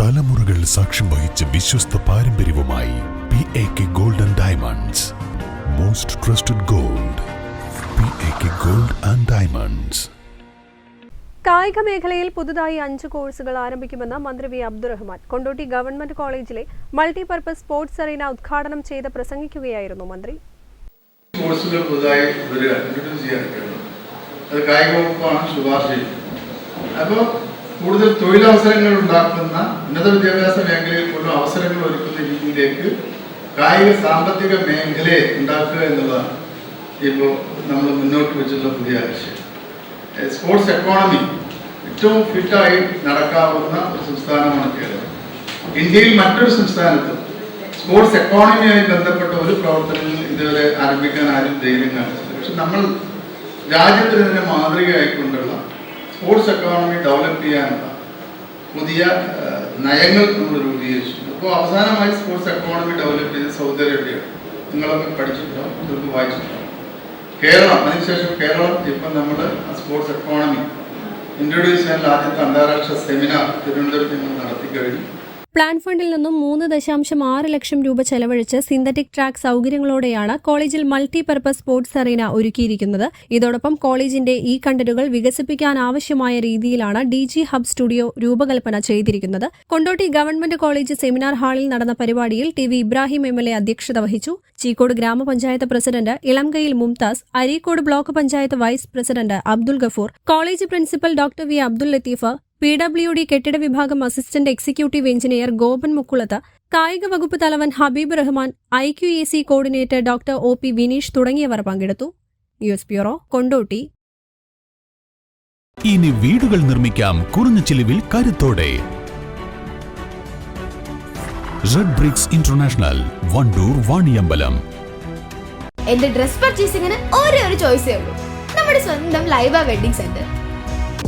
തലമുറകൾ സാക്ഷ്യം വഹിച്ച വിശ്വസ്ത പാരമ്പര്യവുമായി P A K golden diamonds most trusted gold P A K gold and diamonds കായിക മേഖലയിൽ പുതുതായി അഞ്ച് കോഴ്സുകൾ ആരംഭിക്കുമെന്ന് മന്ത്രി വി അബ്ദുറഹ്മാൻ. കൊണ്ടോട്ടി ഗവൺമെന്റ് കോളേജിലെ മൾട്ടിപർപ്പസ് സ്പോർട്സ് അറീന ഉദ്ഘാടനം ചെയ്ത് പ്രസംഗിക്കുകയായിരുന്നു മന്ത്രി. കോഴ്സുകൾ പുതുതായി അത് കായിക വകുപ്പാണ് ശുപാർശ ചെയ്യുന്നത്. അപ്പോൾ കൂടുതൽ തൊഴിലവസരങ്ങൾ ഉണ്ടാക്കുന്ന ഉന്നത വിദ്യാഭ്യാസ മേഖലയിൽ പോലും അവസരങ്ങൾ ഒരുക്കുന്ന രീതിയിലേക്ക് കായിക സാമ്പത്തിക മേഖലയെ ഉണ്ടാക്കുക എന്നുള്ളതാണ് ഇപ്പോൾ നമ്മൾ മുന്നോട്ട് വെച്ചിട്ടുള്ള പുതിയ ഏഹ് സ്പോർട്സ് എക്കോണമി ഏറ്റവും ഫിറ്റായി നടക്കാവുന്ന ഒരു സംസ്ഥാനമാണ് കേരളം. ഇന്ത്യയിൽ മറ്റൊരു സംസ്ഥാനത്തും സ്പോർട്സ് എക്കോണമിയുമായി ബന്ധപ്പെട്ട ഒരു പ്രവർത്തനങ്ങൾ ഇതുവരെ ആരംഭിക്കാൻ ആരും ധൈര്യം കാണിച്ചില്ല പക്ഷെ നമ്മൾ രാജ്യത്തിന് തന്നെ മാതൃകയായിക്കൊണ്ടുള്ള സ്പോർട്സ് എക്കോണമി ഡെവലപ്പ് ചെയ്യാനുള്ള പുതിയ നയങ്ങൾ നമ്മൾ രൂപീകരിച്ചിട്ടുണ്ട്. അപ്പോൾ അവസാനമായി സ്പോർട്സ് എക്കോണമി ഡെവലപ്പ് ചെയ്ത് സൗദി അറേബ്യയാണ്. നിങ്ങളൊക്കെ പഠിച്ചിട്ടുണ്ടാവും നിങ്ങൾക്ക് വായിച്ചിട്ടുണ്ടാവും കേരളം അതിനുശേഷം കേരളം ഇപ്പം നമ്മൾ സ്പോർട്സ് എക്കോണമി ഇൻട്രൊഡ്യൂസ് ചെയ്യാനുള്ള ആദ്യത്തെ അന്താരാഷ്ട്ര സെമിനാർ തിരുവനന്തപുരത്ത് നമ്മൾ നടത്തി കഴിഞ്ഞു. പ്ലാൻ ഫണ്ടിൽ നിന്നും മൂന്ന് ദശാംശം ആറ് ലക്ഷം രൂപ ചെലവഴിച്ച് സിന്തറ്റിക് ട്രാക്ക് സൗകര്യങ്ങളോടെയാണ് കോളേജിൽ മൾട്ടിപർപ്പസ് സ്പോർട്സ് അറീന ഒരുക്കിയിരിക്കുന്നത്. ഇതോടൊപ്പം കോളേജിന്റെ ഈ കണ്ടന്റുകൾ വികസിപ്പിക്കാൻ ആവശ്യമായ രീതിയിലാണ് ഡി ജി ഹബ് സ്റ്റുഡിയോ രൂപകൽപ്പന ചെയ്തിരിക്കുന്നത്. കൊണ്ടോട്ടി ഗവൺമെന്റ് കോളേജ് സെമിനാർ ഹാളിൽ നടന്ന പരിപാടിയിൽ T V Ibrahim M L A അധ്യക്ഷത വഹിച്ചു. Cheekode grama panchayat president Elamkayil Mumtaz Areekode block panchayat vice president Abdul Gafoor college principal doctor V Abdul Latheef P W D കെട്ടിട വിഭാഗം assistant executive engineer Gopan Mukkulath കായിക വകുപ്പ് തലവൻ Habeeb Rahman I Q A C coordinator doctor O P Vineesh തുടങ്ങിയവർ പങ്കെടുത്തു. News bureau Kondotty. ഇനി വീടുകൾ നിർമ്മിക്കാം കുറഞ്ഞ ചിലവിൽ കരുത്തോടെ. Red bricks international Wandoor Vaniyambalam. എന്റെ ഡ്രസ് പർച്ചേസിംഗിന് ഒരേ ഒരു ചോയ്സേ ഉള്ളൂ. നമ്മുടെ സ്വന്തം Laiba wedding centre